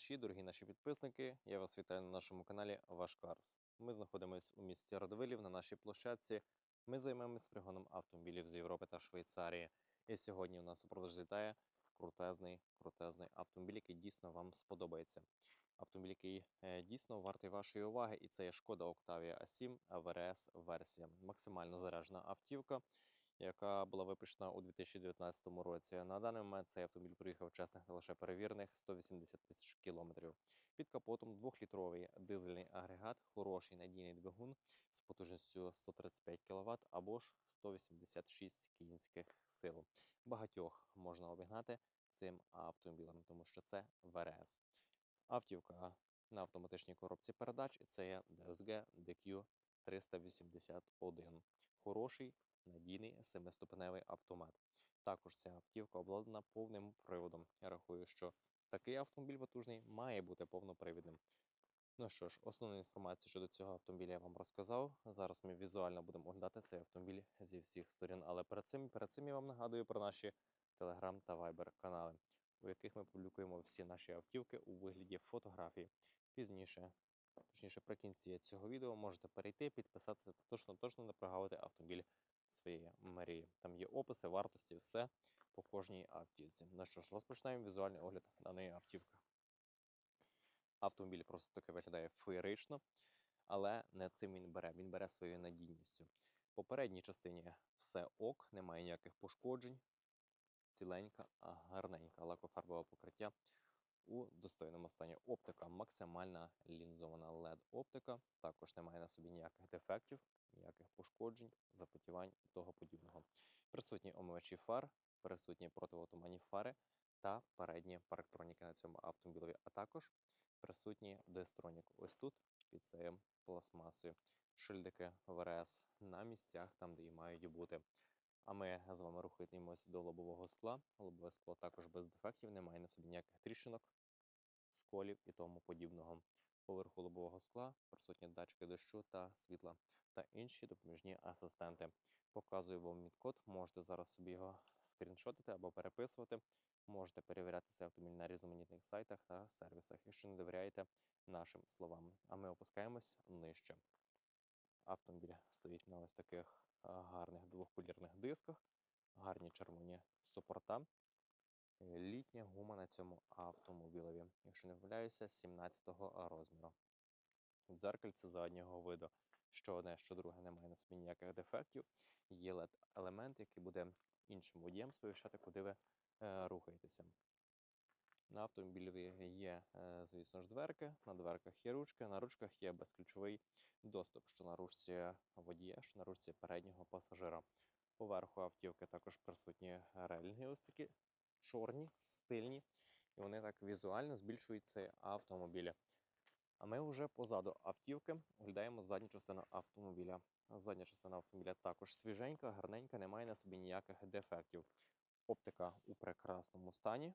глядачі, дорогі наші підписники. Я вас вітаю на нашому каналі Ваш Карс. Ми знаходимося у місті Радовилів на нашій площадці. Ми займаємось пригоном автомобілів з Європи та Швейцарії. І сьогодні у нас упродовж літає крутезний, крутезний автомобіль, який дійсно вам сподобається. Автомобіль, який е, дійсно вартий вашої уваги, і це є шкода Octavia A7 АВРС версія. Максимально заряджена автівка, яка була випущена у 2019 році. На даний момент цей автомобіль проїхав чесних та лише перевірених 180 тисяч кілометрів. Під капотом двохлітровий дизельний агрегат, хороший надійний двигун з потужністю 135 кВт або ж 186 кінських сил. Багатьох можна обігнати цим автомобілем, тому що це ВРС. Автівка на автоматичній коробці передач, і це є DSG DQ 381. Хороший, надійний семиступеневий автомат. Також ця автівка обладнана повним приводом. Я рахую, що такий автомобіль потужний має бути повнопривідним. Ну що ж, основну інформацію щодо цього автомобіля я вам розказав. Зараз ми візуально будемо оглядати цей автомобіль зі всіх сторін. Але перед цим, перед цим я вам нагадую про наші Telegram та Viber канали, у яких ми публікуємо всі наші автівки у вигляді фотографій. Пізніше, точніше, при кінці цього відео можете перейти, підписатися та точно точно не прогавити автомобіль своєї мрії. Там є описи, вартості, все по кожній автівці. Ну що ж, розпочинаємо візуальний огляд даної автівки. Автомобіль просто таки виглядає феєрично, але не цим він бере. Він бере своєю надійністю. По передній частині все ок, немає ніяких пошкоджень. Ціленька, гарненька лакофарбове покриття у достойному стані. Оптика максимальна лінзована LED-оптика. Також немає на собі ніяких дефектів, ніяких пошкоджень, запотівань і того подібного. Присутні омивачі фар, присутні протиотуманні фари та передні парктроніки на цьому автомобілі, а також присутній дестронік. Ось тут під цією пластмасою. Шильдики ВРС на місцях, там, де і мають бути. А ми з вами рухаємося до лобового скла. Лобове скло також без дефектів, немає на собі ніяких тріщинок, сколів і тому подібного. Поверху лобового скла присутні датчики дощу та світла та інші допоміжні асистенти. Показую вам мідкод. Можете зараз собі його скріншотити або переписувати. Можете перевіряти цей автомобіль на різноманітних сайтах та сервісах, якщо не довіряєте нашим словам. А ми опускаємось нижче. Автомобіль стоїть на ось таких гарних двохколірних дисках, гарні червоні супорта. Літня гума на цьому автомобілеві, якщо не помиляюся, 17-го розміру. Дзеркальце заднього виду. Що одне, що друге, немає на собі ніяких дефектів. Є led елемент, який буде іншим водієм сповіщати, куди ви е, рухаєтеся. На автомобілі є, е, звісно ж, дверки. На дверках є ручки, на ручках є безключовий доступ, що на ручці водія, що на ручці переднього пасажира. Поверху автівки також присутні релінги, ось чорні, стильні, і вони так візуально збільшують цей автомобіль. А ми вже позаду автівки оглядаємо задню частину автомобіля. Задня частина автомобіля також свіженька, гарненька, немає на собі ніяких дефектів. Оптика у прекрасному стані,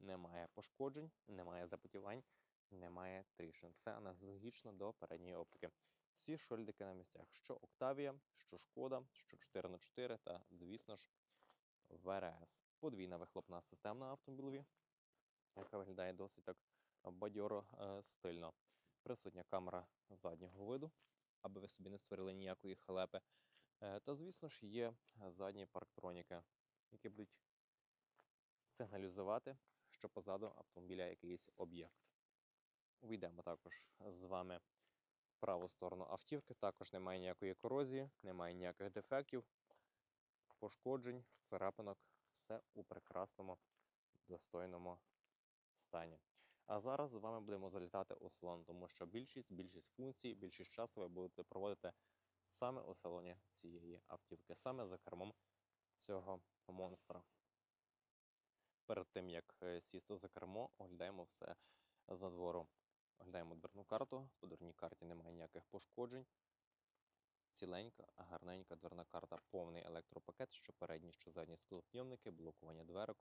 немає пошкоджень, немає запотівань, немає тріщин. Все аналогічно до передньої оптики. Всі шольдики на місцях: що Octavia, що Шкода, що 4х4 та, звісно ж, ВРС. Подвійна вихлопна система на автомобілі, яка виглядає досить так бадьоро е, стильно. Присутня камера заднього виду, аби ви собі не створили ніякої халепи. Е, Та, звісно ж, є задні парктроніки, які будуть сигналізувати, що позаду автомобіля якийсь об'єкт. Увійдемо також з вами в праву сторону автівки. Також немає ніякої корозії, немає ніяких дефектів, пошкоджень, царапинок. Все у прекрасному, достойному стані. А зараз з вами будемо залітати у салон, тому що більшість, більшість функцій, більшість часу ви будете проводити саме у салоні цієї автівки, саме за кермом цього монстра. Перед тим як е, сісти за кермо, оглядаємо все за двору. Оглядаємо дверну карту. По дверній карті немає ніяких пошкоджень. Ціленька, гарненька дверна карта, повний електропакет, що передні, що задні склопньомники, блокування дверок,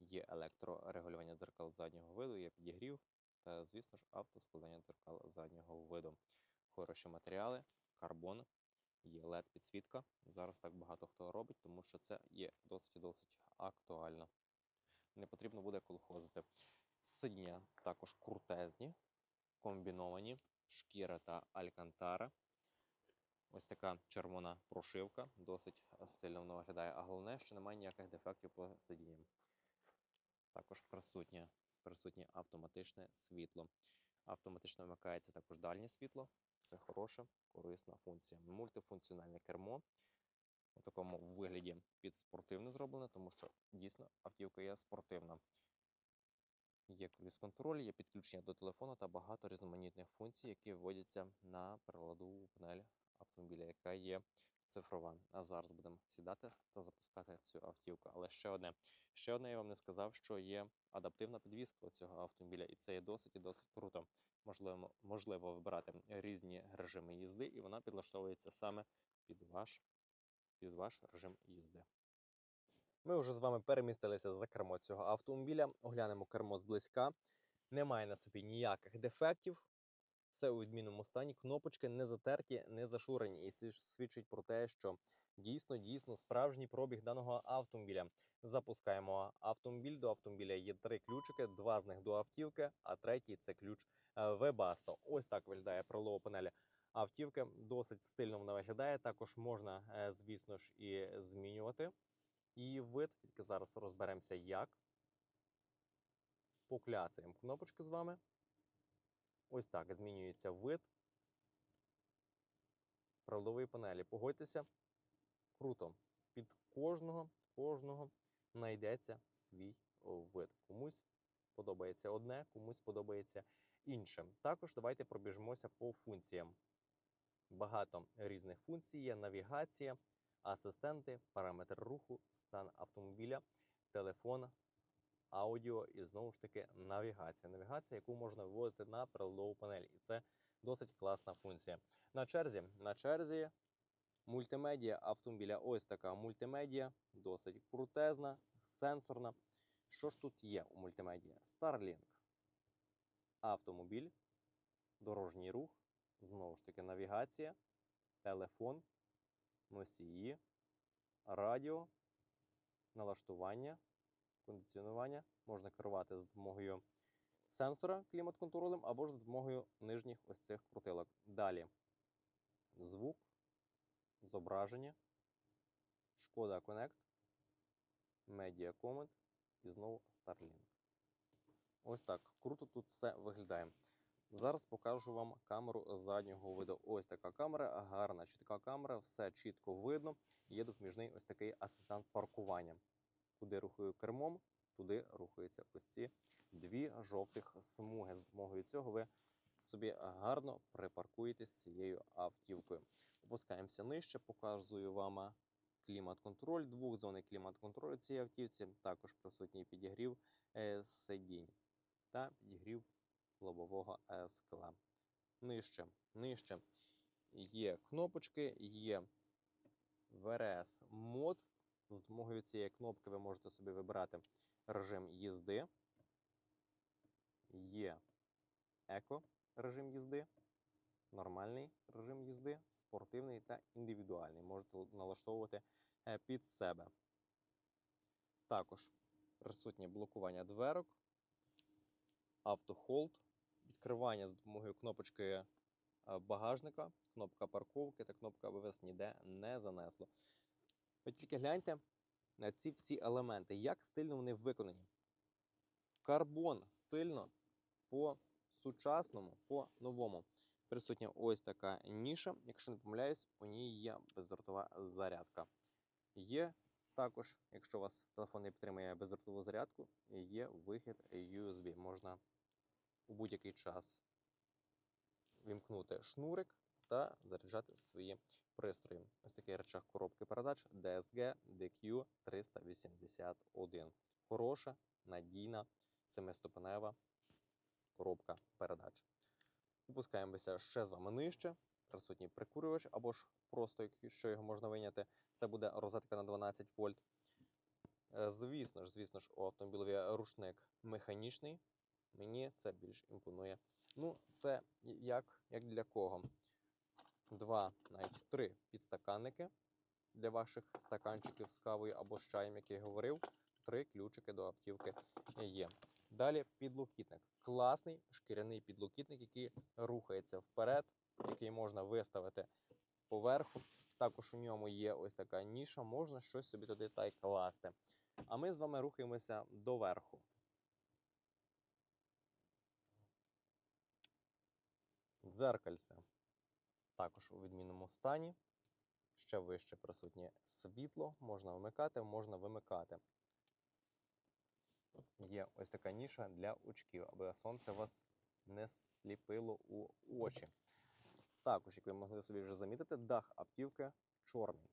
є електрорегулювання дзеркал заднього виду, є підігрів та, звісно ж, автоскладання дзеркал заднього виду. Хороші матеріали, карбон, є LED-підсвітка. Зараз так багато хто робить, тому що це є досить досить актуально. Не потрібно буде колхозити. Сидіння також крутезні, комбіновані, шкіра та алькантара. Ось така червона прошивка, досить стильно воно виглядає, а головне, що немає ніяких дефектів по сидінням. Також присутнє, присутнє автоматичне світло. Автоматично вмикається також дальнє світло. Це хороша, корисна функція. Мультифункціональне кермо у такому вигляді під спортивне зроблене, тому що дійсно автівка є спортивна. Є круїз-контроль, є підключення до телефону та багато різноманітних функцій, які вводяться на приладову панель автомобіля, яка є цифрова. А зараз будемо сідати та запускати цю автівку. Але ще одне, ще одне я вам не сказав, що є адаптивна підвізка цього автомобіля, і це є досить і досить круто. Можливо, можливо вибирати різні режими їзди, і вона підлаштовується саме під ваш, під ваш режим їзди. Ми вже з вами перемістилися за кермо цього автомобіля. Оглянемо кермо зблизька. Немає на собі ніяких дефектів. Все у відмінному стані. Кнопочки не затерті, не зашурені. І це свідчить про те, що дійсно, дійсно справжній пробіг даного автомобіля. Запускаємо автомобіль. До автомобіля є три ключики, два з них до автівки, а третій це ключ е, Webasto. Ось так виглядає прилова панелі автівки. Досить стильно вона виглядає. Також можна, е, звісно ж, і змінювати її вид. Тільки зараз розберемося, як. Покляцаємо кнопочки з вами. Ось так змінюється вид приладової панелі. Погодьтеся, круто. Під кожного, кожного знайдеться свій вид. Комусь подобається одне, комусь подобається інше. Також давайте пробіжимося по функціям. Багато різних функцій є: навігація, асистенти, параметр руху, стан автомобіля, телефон, аудіо і знову ж таки навігація. Навігація, яку можна виводити на приладову панель. І це досить класна функція. На черзі, на черзі мультимедіа автомобіля. Ось така мультимедіа, досить крутезна, сенсорна. Що ж тут є у мультимедіа? Starlink, автомобіль, дорожній рух, знову ж таки, навігація, телефон, носії, радіо, налаштування, кондиціонування. Можна керувати з допомогою сенсора клімат-контролем або ж з допомогою нижніх ось цих крутилок. Далі звук, зображення, Шкода Connect, Media Comment і знову Starlink. Ось так. Круто тут все виглядає. Зараз покажу вам камеру заднього виду. Ось така камера, гарна чітка камера, все чітко видно. Є допоміжний ось такий асистент паркування. Куди рухаю кермом, туди рухаються ось ці дві жовтих смуги. З допомогою цього ви собі гарно припаркуєтесь цією автівкою. Опускаємося нижче, показую вам клімат-контроль, двохзонний клімат-контроль цієї автівці. Також присутній підігрів е, сидінь та підігрів лобового е, скла. Нижче, нижче є кнопочки, є VRS мод. З допомогою цієї кнопки ви можете собі вибирати режим їзди. Є еко режим їзди, нормальний режим їзди, спортивний та індивідуальний. Можете налаштовувати е, під себе. Також присутнє блокування дверок, автохолд, відкривання з допомогою кнопочки е, багажника, кнопка парковки та кнопка АБС ніде не занесло. Ви тільки гляньте на ці всі елементи, як стильно вони виконані. Карбон стильно по сучасному, по новому. Присутня ось така ніша. Якщо не помиляюсь, у ній є бездротова зарядка. Є також, якщо у вас телефон не підтримує бездротову зарядку, є вихід USB. Можна у будь-який час вімкнути шнурик та заряджати свої пристрої. Ось такий речах коробки передач DSG DQ 381. Хороша, надійна, семиступенева коробка передач. Опускаємося ще з вами нижче. Присутній прикурювач, або ж просто, якщо його можна виняти, це буде розетка на 12 вольт. Е, Звісно ж, звісно ж, у автомобілеві рушник механічний. Мені це більш імпонує. Ну, це як, як для кого? Два, навіть три підстаканники для ваших стаканчиків з кавою або з чаєм, як я говорив. Три ключики до автівки є. Далі підлокітник. Класний шкіряний підлокітник, який рухається вперед, який можна виставити поверху. Також у ньому є ось така ніша, можна щось собі туди та й класти. А ми з вами рухаємося доверху. Дзеркальце також у відмінному стані. Ще вище присутнє світло, можна вмикати, можна вимикати. Є ось така ніша для очків, аби сонце вас не сліпило у очі. Також, як ви могли собі вже замітити, дах автівки чорний.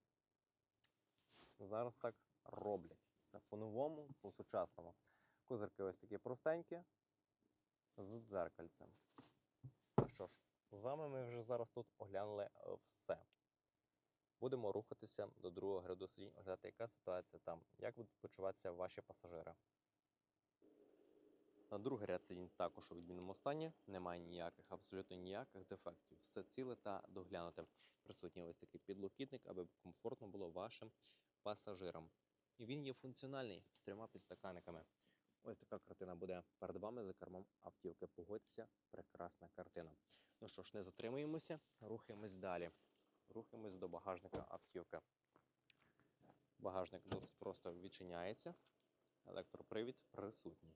Зараз так роблять. Це по-новому, по-сучасному. Козирки ось такі простенькі з дзеркальцем. З вами ми вже зараз тут оглянули е, все. Будемо рухатися до другого ряду сидінь, оглядати, яка ситуація там, як будуть почуватися ваші пасажири. На другий ряд сидінь також у відмінному стані, немає ніяких, абсолютно ніяких дефектів. Все ціле та доглянуте. Присутній ось такий підлокітник, аби комфортно було вашим пасажирам. І він є функціональний з трьома підстаканниками. Ось така картина буде перед вами за кермом автівки. Погодьтеся, прекрасна картина. Ну що ж, не затримуємося, рухаємось далі. Рухаємось до багажника автівки. Багажник досить просто відчиняється. Електропривід присутній.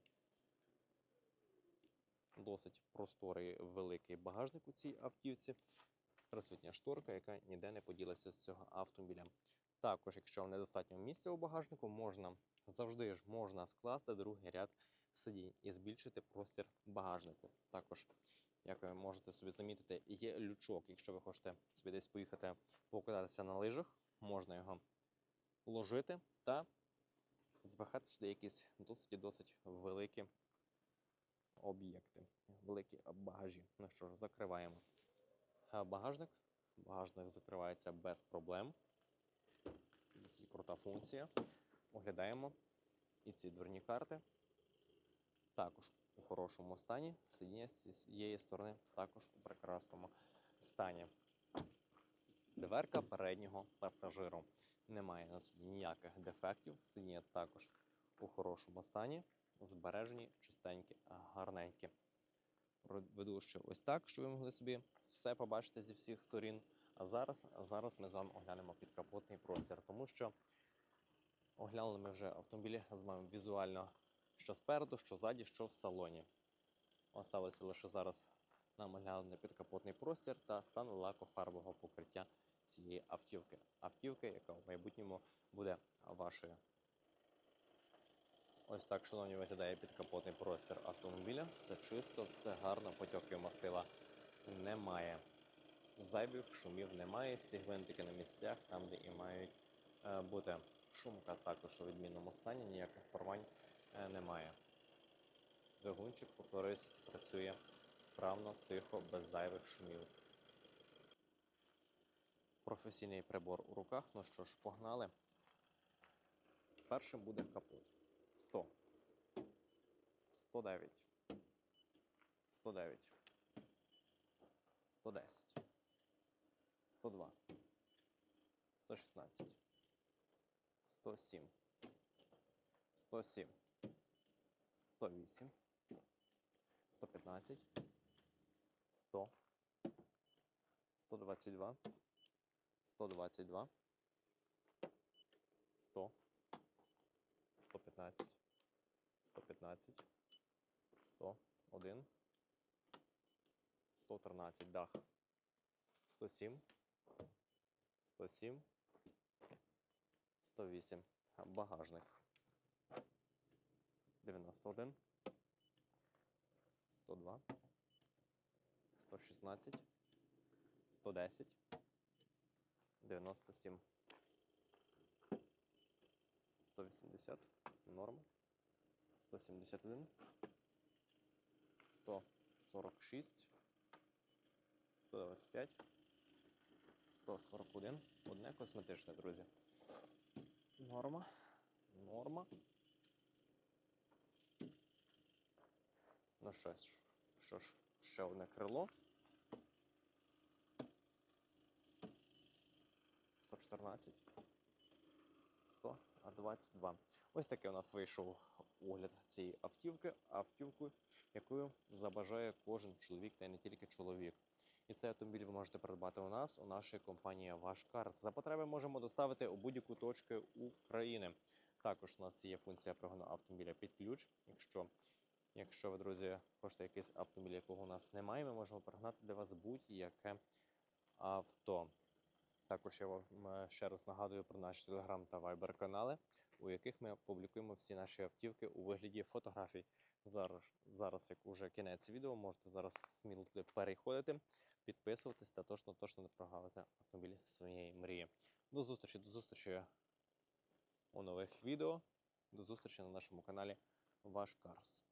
Досить просторий великий багажник у цій автівці. Присутня шторка, яка ніде не поділася з цього автомобіля. Також, якщо недостатньо місця у багажнику, можна завжди ж можна скласти другий ряд сидінь і збільшити простір багажнику. Також, як ви можете собі замітити, є лючок. Якщо ви хочете собі десь поїхати покататися на лижах, можна його вложити та запихати сюди якісь досить досить великі об'єкти, великі багажі. Ну що ж, закриваємо багажник. Багажник закривається без проблем. Це крута функція. Оглядаємо і ці дверні карти. Також у хорошому стані. Сидіння з цієї сторони також у прекрасному стані. Дверка переднього пасажиру. Немає на собі ніяких дефектів. Сидіння також у хорошому стані. Збережені, чистенькі, гарненькі. Веду ще ось так, щоб ви могли собі все побачити зі всіх сторін. А зараз, зараз ми з вами оглянемо підкапотний простір, тому що оглянули ми вже автомобілі з вами візуально, що спереду, що ззаді, що в салоні. Осталося лише зараз нам оглянути підкапотний простір та стан лакофарбового покриття цієї автівки. Автівки, яка в майбутньому буде вашою. Ось так, шановні, виглядає підкапотний простір автомобіля. Все чисто, все гарно, потьоків мастила немає. Зайвих шумів немає, всі гвинтики на місцях, там, де і мають е, бути. Шумка також у відмінному стані, ніяких порвань е, немає. Двигунчик, повторюсь, працює справно, тихо, без зайвих шумів. Професійний прибор у руках. Ну що ж, погнали. Першим буде капот. 100. 109. 109. 110. 102. 116. 107. 107. 108. 115. 100. 122. 122. 100. 115, 115, 101, 113, дах, 107, 107, 108, багажник, 91, 102, 116, 110, 97. 180 норма, 171, 146, 125, 141. Одне косметичне, друзі. Норма. Норма. Ну що ж, що ж, ще одне крило. 114. 122. Ось такий у нас вийшов огляд цієї автівки, автівкою, якою забажає кожен чоловік, та й не тільки чоловік. І цей автомобіль ви можете придбати у нас, у нашій компанії Ваш Карс. За потреби можемо доставити у будь-яку точку України. Також у нас є функція пригону автомобіля під ключ. Якщо, якщо ви, друзі, хочете якийсь автомобіль, якого у нас немає, ми можемо пригнати для вас будь-яке авто. Також я вам е, ще раз нагадую про наші телеграм та вайбер канали, у яких ми публікуємо всі наші автівки у вигляді фотографій. Зараз, зараз як уже кінець відео, можете зараз сміло туди переходити, підписуватись та точно точно не прогавити автомобіль своєї мрії. До зустрічі, до зустрічі у нових відео. До зустрічі на нашому каналі Ваш Карс.